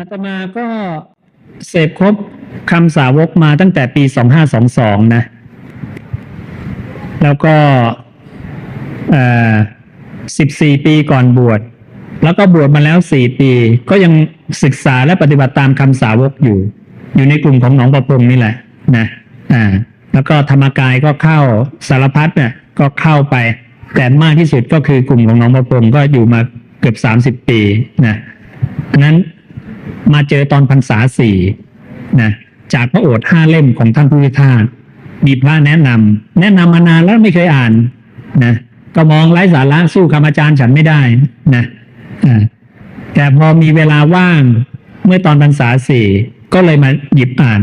อาตมาก็เสพครบคำสาวกมาตั้งแต่ปี 2522 นะ แล้วก็เอ่อ14 ปีก่อนบวช แล้วก็บวชมาแล้ว 4 ปี ก็ยังศึกษาและปฏิบัติตามคำสาวกอยู่ อยู่ในกลุ่มของหนองประพงนี่แหละนะ อ่า แล้วก็ธรรมกายก็เข้าสารพัดเนี่ยก็เข้าไป แต่มากที่สุดก็คือกลุ่มของหน้องประพงก็อยู่มาเกือบสามสิบปีนะอันนั้น มาเจอตอนพรรษาสี่นะจากพระโอษฐ์ห้าเล่มของท่านผู้พิทาสมีพระแนะนำแนะนำมานานแล้วไม่เคยอ่านนะก็มองไร้สาระสู้คำอาจารย์ฉันไม่ได้นะแต่พอมีเวลาว่างเมื่อตอนพรรษาสี่ก็เลยมาหยิบอ่าน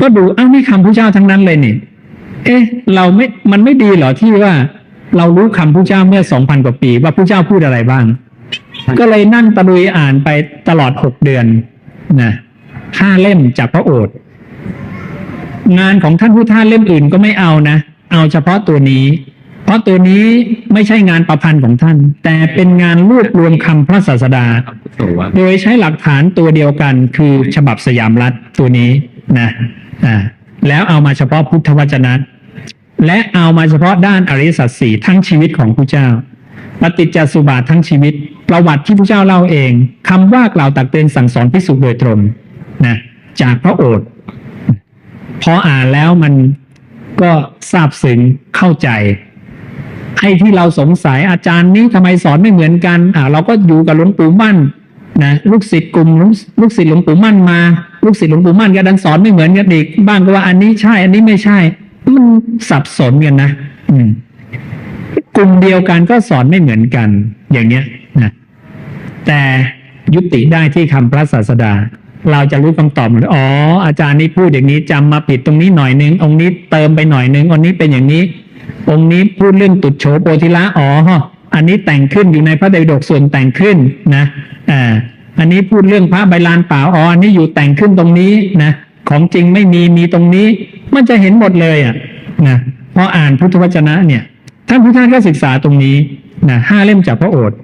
ก็ดูอ้าวนี่คำพระเจ้าทั้งนั้นเลยนี่เอ๊ะ เราไม่มันไม่ดีเหรอที่ว่า เรารู้คำพระเจ้าเมื่อสองพันกว่าปี ว่าพระเจ้าพูดอะไรบ้าง ก็เลยนั่งตะลุยอ่านไปตลอดหกเดือนนะห้าเล่มจากพระโอษฐ์งานของท่านผู้ท่านเล่มอื่นก็ไม่เอานะ เอาเฉพาะตัวนี้ เพราะตัวนี้ไม่ใช่งานประพันธ์ของท่าน แต่เป็นงานรวบรวมคำพระศาสดา โดยใช้หลักฐานตัวเดียวกัน คือฉบับสยามรัฐตัวนี้นะอ่าแล้วเอามาเฉพาะพุทธวจนะ และเอามาเฉพาะด้านอริสัจสี่ทั้งชีวิตของพระเจ้า ปฏิจจสุบาททั้งชีวิต ประวัติที่พระเจ้าเล่าเองคำว่ากล่าวตักเตือนสั่งสอนพิสุโดยตรงนะจากพระโอษฐ์พออ่านแล้วมันก็ซาบซึ้งเข้าใจไอ้ที่เราสงสัยอาจารย์นี้ทำไมสอนไม่เหมือนกันอ่าเราก็อยู่กับหลวงปู่มั่นนะลูกศิษย์กลุ่มลูกลูกศิษย์หลวงปู่มั่นมา ลูกศิษย์หลวงปู่มั่นก็ดันสอนไม่เหมือนกันอีกบ้างก็ว่าอันนี้ใช่ อันนี้ไม่ใช่ มันสับสนกันนะ อืม กลุ่มเดียวกันก็สอนไม่เหมือนกันอย่างเนี้ยนะแต่ยุติได้ที่คำพระศาสดา เราจะรู้คำตอบหมดอ๋ออาจารย์นี้พูดอย่างนี้จำมาผิดตรงนี้หน่อยนึงองค์นี้เติมไปหน่อยนึงองค์นี้เป็นอย่างนี้ องค์นี้พูดเรื่องตุดโฉโปธิละอ๋ออันนี้แต่งขึ้นอยู่ในพระไตรปิฎกส่วนแต่งขึ้นนะอ่าอันนี้พูดเรื่องพระใบลานเปล่าอ๋ออันนี้อยู่แต่งขึ้นตรงนี้นะของจริงไม่มีมีตรงนี้ มันจะเห็นหมดเลยอะนะพออ่านพุทธวจนะเนี่ย ท่านพุทธทาสก็ศึกษาตรงนี้นะห้าเล่มจากพระโอษฐ์